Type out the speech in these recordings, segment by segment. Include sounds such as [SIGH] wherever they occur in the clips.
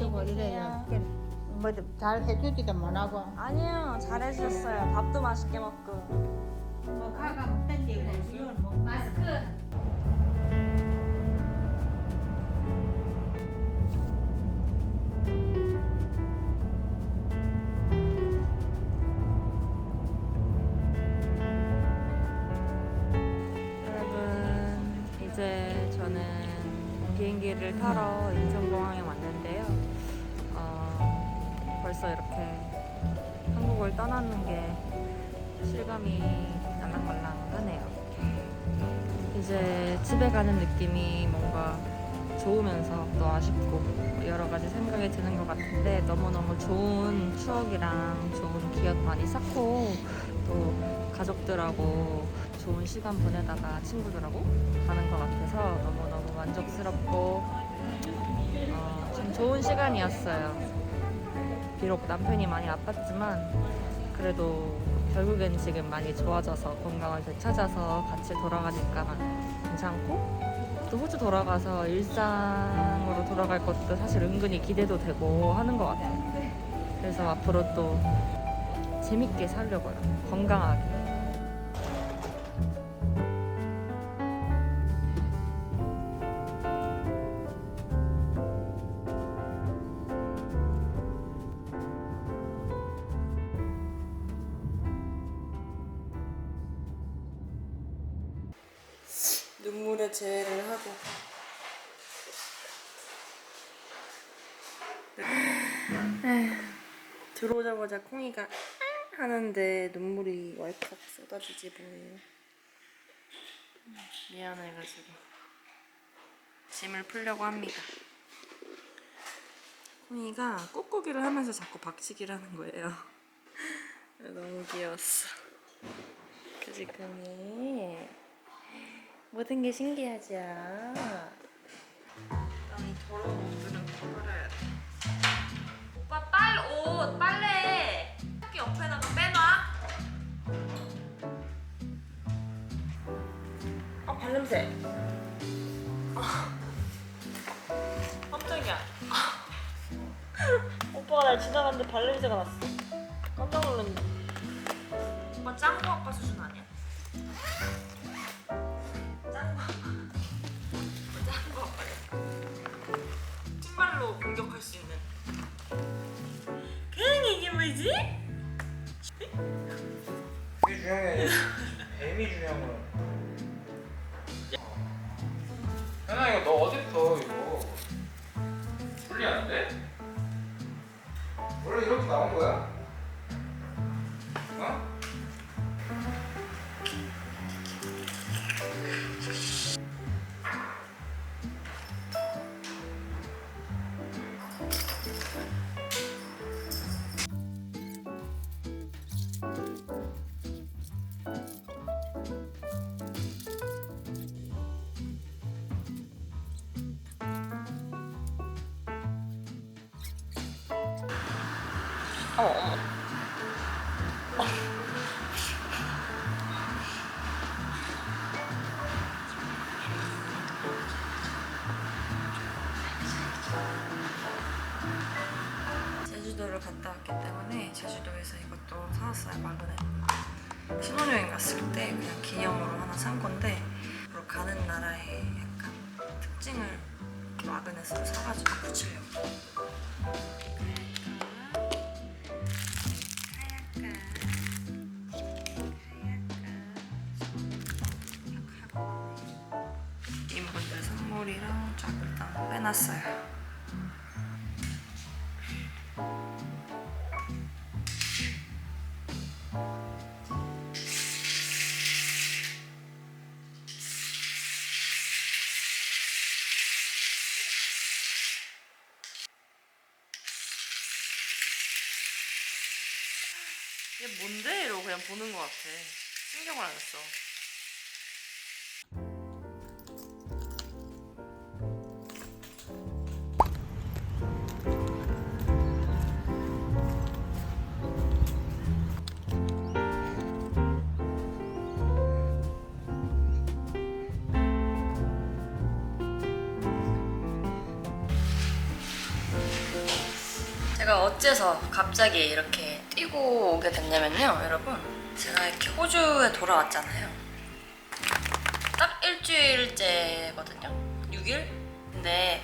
해주고 이래요. 뭐잘 해주지도 못하고. 아니요 잘해주셨어요 밥도 맛있게 먹고 뭐 가가 못 던지고 이건 뭐 마스크. 여러분 이제 저는 비행기를 타러 벌써 이렇게 한국을 떠나는 게 실감이 날랑말랑하네요 이제 집에 가는 느낌이 뭔가 좋으면서 또 아쉽고 여러 가지 생각이 드는 것 같은데 너무너무 좋은 추억이랑 좋은 기억 많이 쌓고 또 가족들하고 좋은 시간 보내다가 친구들하고 가는 것 같아서 너무너무 만족스럽고 어, 좀 좋은 시간이었어요. 비록 남편이 많이 아팠지만 그래도 결국엔 지금 많이 좋아져서 건강을 되찾아서 같이 돌아가니까 괜찮고 또 호주 돌아가서 일상으로 돌아갈 것도 사실 은근히 기대도 되고 하는 것 같아요. 그래서 앞으로 또 재밌게 살려고요. 건강하게. 들어오자마자 콩이가 아! 하는데 눈물이 왈칵 쏟아지지 뭐예요. 미안해가지고 짐을 풀려고 합니다. 콩이가 꾹꾹이를 하면서 자꾸 박치기를 하는 거예요. [LAUGHS] 너무 귀여웠어. 그지 콩이 모든 게 신기하죠. 이 더러운 발냄새가 났어. 깜짝 놀랐네. 오빠 짱구 아빠 수준 아니야? 짱구 짱구 아빠래 신발로 공격할 수 있는 그냥 이게 뭐지? 그게 중요한 게 아니라 뱀이 중요한 거야. 나온 거야? 어머 제주도를 갔다 왔기 때문에 제주도에서 이것도 사왔어요 마그넷. 신혼여행 갔을 때 그냥 기념으로 하나 산 건데 가는 나라의 약간 특징을 마그넷으로 사가지고 붙이려고 빼놨어요. 얘 뭔데? 이러고 그냥 보는 것 같아. 신경을 안했 어. 어째서 갑자기 이렇게 뛰고 오게 됐냐면요, 여러분. 제가 이렇게 호주에 돌아왔잖아요. 딱 일주일째거든요. 6일? 근데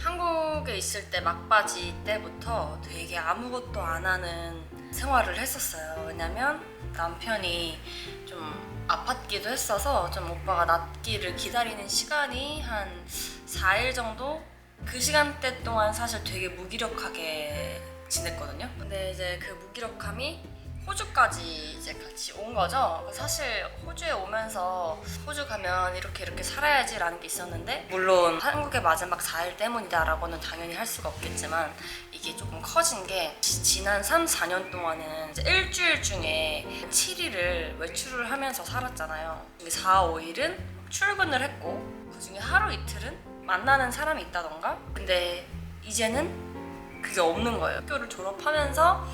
한국에 있을 때 막바지 때부터 되게 아무것도 안 하는 생활을 했었어요. 왜냐면 남편이 좀 아팠기도 했어서 좀 오빠가 낫기를 기다리는 시간이 한 4일 정도? 그 시간대 동안 사실 되게 무기력하게 지냈거든요. 근데 이제 그 무기력함이 호주까지 이제 같이 온 거죠. 사실 호주에 오면서 호주 가면 이렇게 이렇게 살아야지라는 게 있었는데 물론 한국의 마지막 4일 때문이다라고는 당연히 할 수가 없겠지만 이게 조금 커진 게 지- 지난 3, 4년 동안은 일주일 중에 7일을 외출을 하면서 살았잖아요. 4, 5일은 출근을 했고 그 중에 하루 이틀은 만나는 사람이 있다던가? 근데 이제는 그게 없는 거예요. 학교를 졸업하면서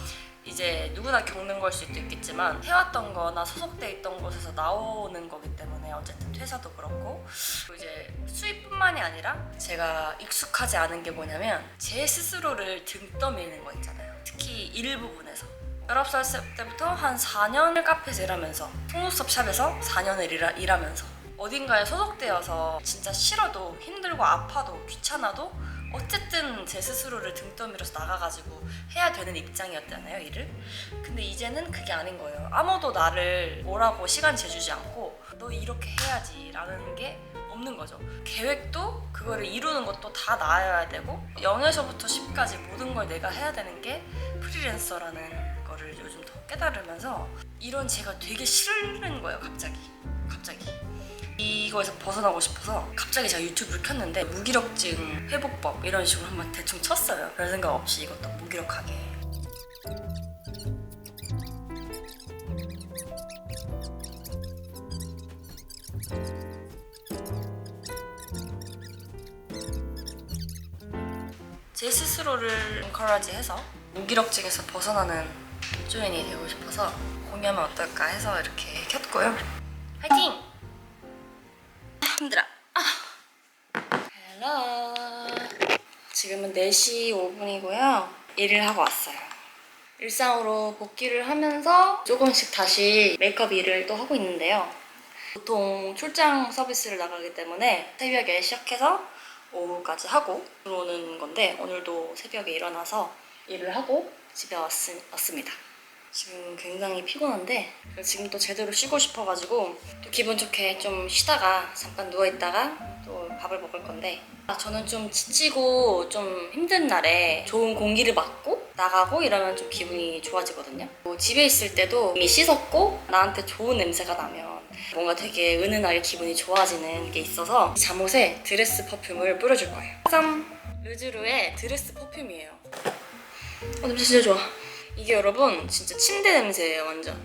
이제 누구나 겪는 걸 수도 있겠지만 해왔던 거나 소속돼 있던 곳에서 나오는 거기 때문에 어쨌든 퇴사도 그렇고 이제 수입뿐만이 아니라 제가 익숙하지 않은 게 뭐냐면 제 스스로를 등 떠밀는 거 있잖아요. 특히 일 부분에서. 19살 때부터 한 4년을 카페에서 일하면서 속눈썹 샵에서 4년을 일하, 일하면서 어딘가에 소속되어서 진짜 싫어도 힘들고 아파도 귀찮아도 어쨌든 제 스스로를 등 떠밀어서 나가가지고 해야 되는 입장이었잖아요 일을. 근데 이제는 그게 아닌 거예요. 아무도 나를 뭐라고 시간 재주지 않고 너 이렇게 해야지 라는 게 없는 거죠. 계획도 그거를 이루는 것도 다 나아야 되고 0에서부터 10까지 모든 걸 내가 해야 되는 게 프리랜서라는 거를 요즘 더 깨달으면서 이런 제가 되게 싫은 거예요 갑자기. 갑자기 이거에서 벗어나고 싶어서 갑자기 제가 유튜브를 켰는데 무기력증 회복법 이런 식으로 한번 대충 쳤어요. 별 생각 없이 이것도 무기력하게. 제 스스로를 엔커러지해서 무기력증에서 벗어나는 조인이 되고 싶어서 공유하면 어떨까 해서 이렇게 켰고요. 지금은 4시 5분이고요. 일을 하고 왔어요. 일상으로 복귀를 하면서 조금씩 다시 메이크업 일을 또 하고 있는데요. 보통 출장 서비스를 나가기 때문에 새벽에 시작해서 오후까지 하고 들어오는 건데 오늘도 새벽에 일어나서 일을 하고 집에 왔, 왔습니다. 지금 굉장히 피곤한데 지금 또 제대로 쉬고 싶어가지고 또 기분 좋게 좀 쉬다가 잠깐 누워있다가 또 밥을 먹을 건데 아, 저는 좀 지치고 좀 힘든 날에 좋은 공기를 맞고 나가고 이러면 좀 기분이 좋아지거든요. 뭐 집에 있을 때도 이미 씻었고 나한테 좋은 냄새가 나면 뭔가 되게 은은하게 기분이 좋아지는 게 있어서 잠옷에 드레스 퍼퓸을 뿌려줄 거예요. 짠! 르즈루의 드레스 퍼퓸이에요. 어 냄새 진짜 좋아 이게 여러분 진짜 침대 냄새예요 완전.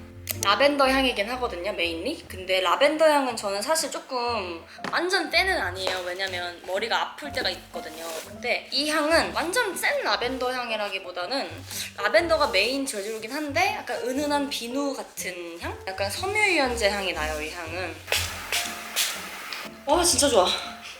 라벤더 향이긴 하거든요 메인리. 근데 라벤더 향은 저는 사실 조금 완전 떼는 아니에요. 왜냐면 머리가 아플 때가 있거든요. 근데 이 향은 완전 센 라벤더 향이라기보다는 라벤더가 메인 재료긴 한데 약간 은은한 비누 같은 향? 약간 섬유유연제 향이 나요 이 향은. 와 진짜 좋아.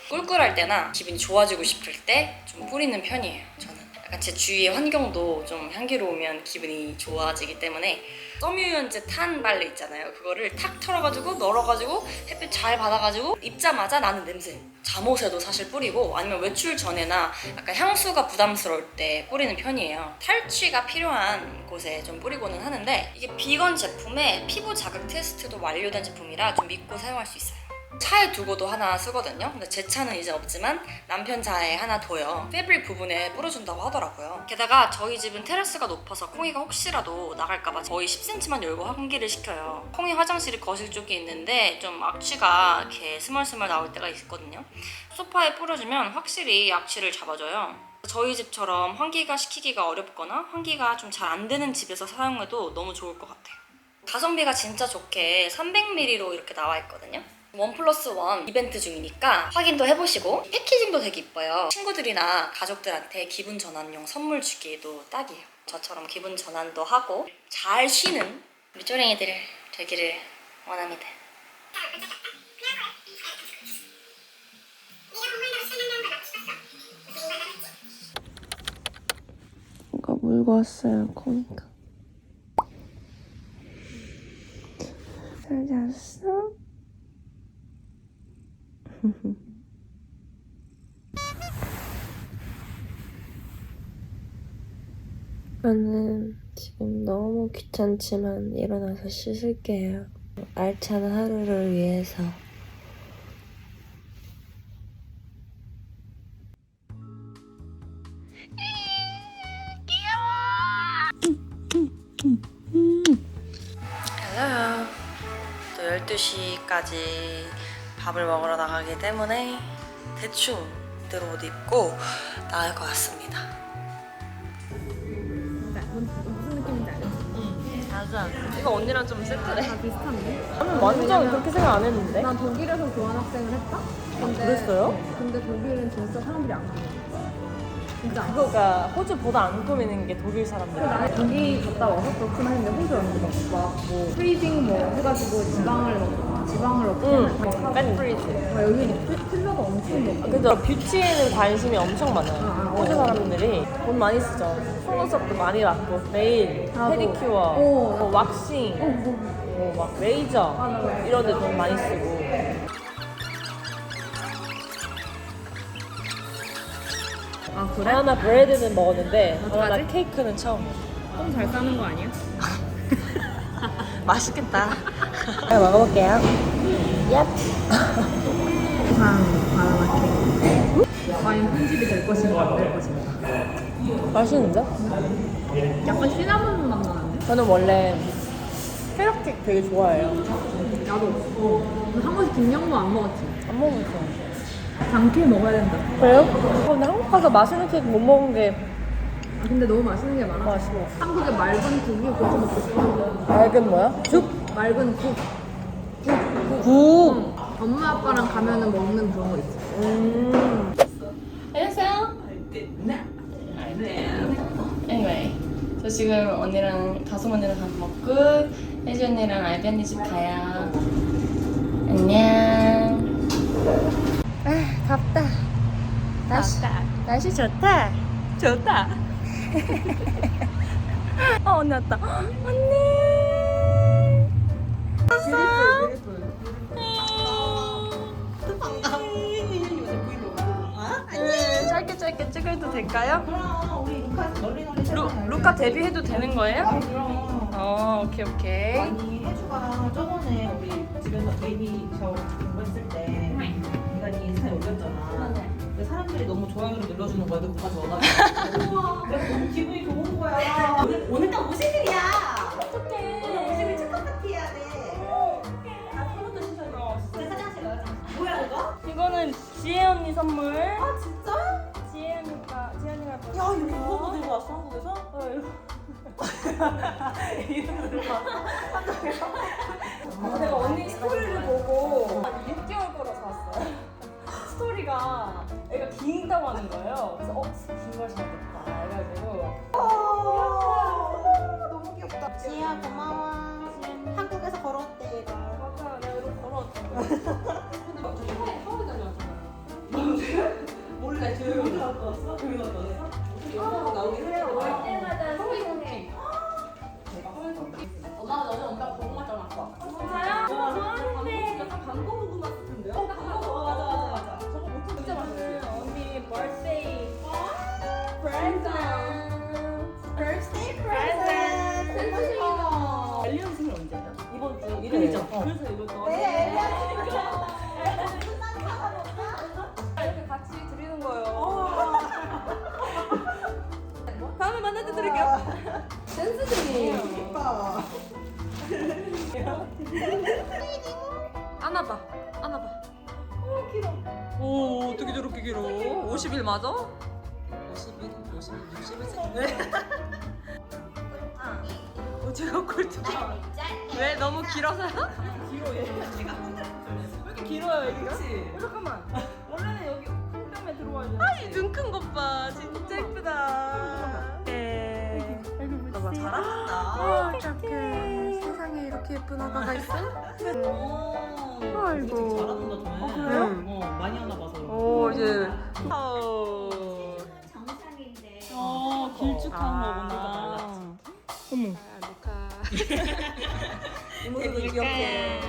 꿀꿀할 때나 기분이 좋아지고 싶을 때 좀 뿌리는 편이에요 저는 약간 제 주위의 환경도 좀 향기로우면 기분이 좋아지기 때문에 섬유유연제 탄 빨래 있잖아요. 그거를 탁 털어가지고 널어가지고 햇빛 잘 받아가지고 입자마자 나는 냄새. 잠옷에도 사실 뿌리고 아니면 외출 전에나 약간 향수가 부담스러울 때 뿌리는 편이에요. 탈취가 필요한 곳에 좀 뿌리고는 하는데 이게 비건 제품에 피부 자극 테스트도 완료된 제품이라 좀 믿고 사용할 수 있어요 차에 두고도 하나 쓰거든요. 근데 제 차는 이제 없지만 남편 차에 하나 둬요. 패브릭 부분에 뿌려준다고 하더라고요. 게다가 저희 집은 테라스가 높아서 콩이가 혹시라도 나갈까봐 거의 10cm만 열고 환기를 시켜요. 콩이 화장실이 거실 쪽에 있는데 좀 악취가 이렇게 스멀스멀 나올 때가 있거든요. 소파에 뿌려주면 확실히 악취를 잡아줘요. 저희 집처럼 환기가 시키기가 어렵거나 환기가 좀 잘 안 되는 집에서 사용해도 너무 좋을 것 같아요. 가성비가 진짜 좋게 300ml로 이렇게 나와 있거든요. 원 플러스 원 이벤트 중이니까 확인도 해보시고 패키징도 되게 이뻐요. 친구들이나 가족들한테 기분 전환용 선물 주기에도 딱이에요. 저처럼 기분 전환도 하고 잘 쉬는 우리 쪼랭이들 되기를 원합니다. 이거 물고 왔어요, 코니까. 잘 잤어? 저는 지금 너무 귀찮지만 일어나서 씻을게요. 알찬 하루를 위해서. 헬로. 또 12시까지 밥을 먹으러 나가기 때문에 대충 이대로 옷 입고 나갈 것 같습니다. 무슨 느낌인지 알겠어? 맞아. 이거 언니랑 좀 세트네. 다 비슷한데? 나는 완전 그렇게 생각 안 했는데. 난 독일에서 교환학생을 했다? 근데, 그랬어요? 근데 독일은 진짜 사람들이 안 가요. 진짜. 그거가 호주 보다 안 꾸미는 게 독일 사람들. 나 독일 갔다 와서 그렇구나 했는데 혼자 왔는데 막뭐 프리징 뭐 해가지고 지방을 막 지방을 어떻게 응. 하나 다팬 프리즈. 아, 여기 필- 필러가 엄청 높고 그죠. 뷰티에는 관심이 엄청 많아요. 아, 아, 호주 어. 사람들이 돈 많이 쓰죠. 속눈썹도 많이 받고 네일, 아, 뭐. 페디큐어, 어. 뭐 왁싱, 어, 뭐. 뭐막 레이저. 이런 데 돈 많이 쓰고. 아 바나나 브레드는 먹었는데 바나나 어떡하지? 케이크는 처음이야. 똥잘 싸는 거 아니야? [LAUGHS] 맛있겠다. [LAUGHS] 잘 먹어볼게요. 얍. 부산 바나나 케이크 과연 편집이 될 것인가 안 될 것인가 맛있는데? 약간 시나몬 맛 나는데? 저는 원래 캐럿 케이크 되게 좋아해요. 나도 어. 한 번씩 김영모 안 먹었지? 안 먹었어요. 장케 먹어야 된다 그래요? 어, 근데 한국 가서 맛있는 케이크 못 먹은 게 아, 근데 너무 맛있는 게 많아 아쉬워. 한국에 맑은 국이 그거 먹고 싶어 맑은 뭐야? 죽? 맑은 국 국. 응. 엄마 아빠랑 가면은 먹는 그런 거 있지 음. 안녕하세요. Anyway, 저 지금 언니랑 다솜 언니랑 밥 먹고 혜지 언니랑 알비 언니 집 가요. 안녕. 아, 덥다. 날씨, 날씨 좋다. 좋다. [LAUGHS] 어, 언니 왔다. 언니. 왔어? 네, 짧게 짧게 찍어도 될까요? 우리 루카 널리 널리 루, 루카 데뷔해도 되는 거예요? 그럼 어, 오케이 오케이. 아니 혜주가 저번에 우리 집에서 베이비 샤워 공부했을 때 네 인스타에 올렸잖아. 근데 사람들이 너무 좋아요를 눌러주는 거야. 누구까지 와가지고 그래서 너무 기분이 좋은 거야. 오늘, 오늘 딱 50일이야. 어떡해. 오늘 50일 축하 파티 해야 돼. 아, 소문도 신청해 그래 화장실 가자. 뭐야 이거? 이거는 지혜 언니 선물. 아 진짜? 지혜 언니가 지혜 언니가 야 이거 이거 뭐 들고 왔어 한국에서? 어, 이거. [LAUGHS] 이름 들고 왔어. 제가 언니 스토리를 보고 긴다고 하는 거예요. 그래서 어, 긴걸 사야겠다. 해가지고 너무 귀엽다 지혜야 고마워 한국에서 걸어왔대 얘가 맞아, 내가 이렇게 걸어왔던 거야. [LAUGHS] 안아봐. 안아봐. 오 길어. 오 어떻게 저렇게 길어? 50일 맞아? 50일, 50일, 60일 네. 어, 제가 꼴뚜기. 왜 너무 길어서요? 길어 얘. 왜 이렇게 길어요 여기가? 어, 잠깐만. 원래는 여기 한 뼘에 들어와야 돼. 아이 눈큰 것 봐. 진짜 예쁘다. 예. 너봐 잘한다. 아, 어떡해. 세상에 이렇게 예쁜 아가가 있어? [LAUGHS] 아이고. 잘하는다 좀 어, 그래요? 어 많이 하나 봐서 오 이제. 어. 어 길쭉한 거구나. 어머. [LAUGHS] 이모도 귀엽게.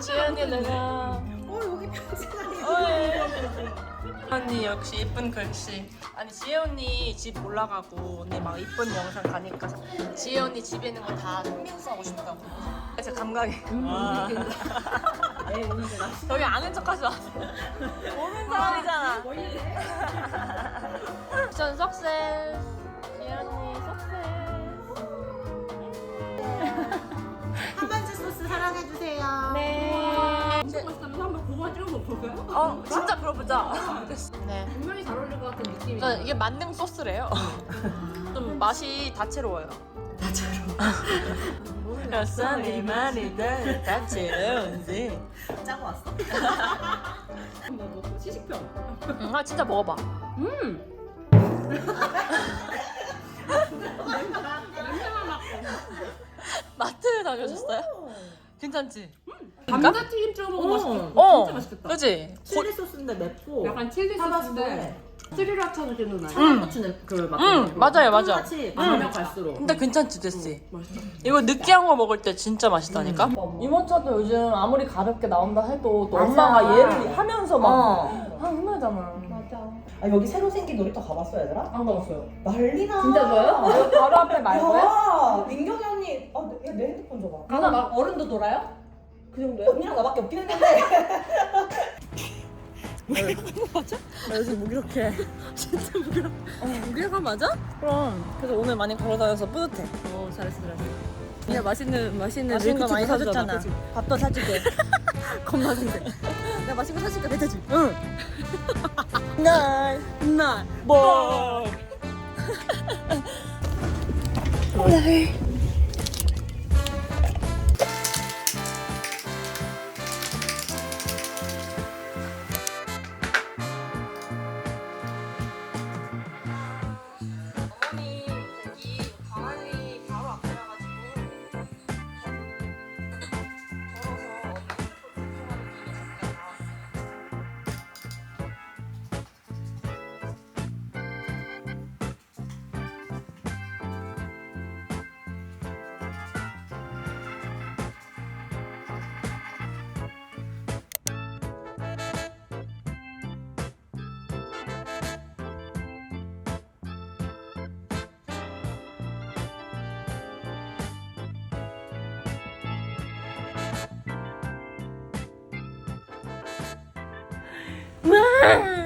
지연이 내가. 편지가 [LAUGHS] 언니 역시 이쁜 글씨. 아니 지혜 언니 집 올라가고 언니 막 이쁜 영상 가니까 지혜 언니 집에 있는 거다 생명수 하고 싶다고. 그래서 감각이. 네 여기 아는 척하지 마. 오는 사람이잖아. 미션 석세스. 지혜 언니 석세스. 한반지 소스 사랑해주세요. 네. 맛있다면서 한번 그거 찍어 먹을까요? 어 진짜 그러보자. 네. 분명히 잘 어울릴 것 같은 느낌이. 그러니까 이게 만능 소스래요. [LAUGHS] 좀 맛이 다채로워요. 다채로워. 쌀이 많이 다 다채로운지. 짜고 왔어. [LAUGHS] 뭐 시식평. 응, 아 진짜 먹어봐. 음. 냄새가 막 마트 다녀오셨어요? 괜찮지? 감자튀김 찍어 먹으면 맛있겠다. 어, 진짜 맛있겠다. 그지? 칠리 소스인데 맵고. 약간 칠리 소스인데 타바스코에 스리라차 느낌도 나요. 응. 고추는 그 맛. 응, 맞아요, 맞아. 같이 가면 갈수록. 근데 괜찮지, 데스? 맛있다. 이거 느끼한 거 먹을 때 진짜 맛있다니까? 이모차도 요즘 아무리 가볍게 나온다 해도 또 엄마가 얘를 하면서 막 어. 아, 힘들잖아. 아 여기 새로 생긴 놀이터 가봤어 얘들아? 안 가봤어요. 난리나. 진짜 좋아요? 바로 앞에 말고요? 야, 민경이 언니, 아, 내, 내 핸드폰 줘봐. 가서 막 어른도 돌아요? 그 정도야? 언니랑 나밖에 없긴 했는데. [LAUGHS] 요즘 무기력해. [LAUGHS] 진짜 무기력. 어, 무기력한 맞아? 그럼. 그래서 오늘 많이 걸어다녀서 뿌듯해. 어 잘했어 잘했어. 그냥 맛있는 맛있는 맛있는 거 많이 사줬잖아. 밥도 사줄게. [LAUGHS] 겁나 준대. 내가 맛있는 거 사줄까 대대지. 응. 날. 날. 뭐. 어 마!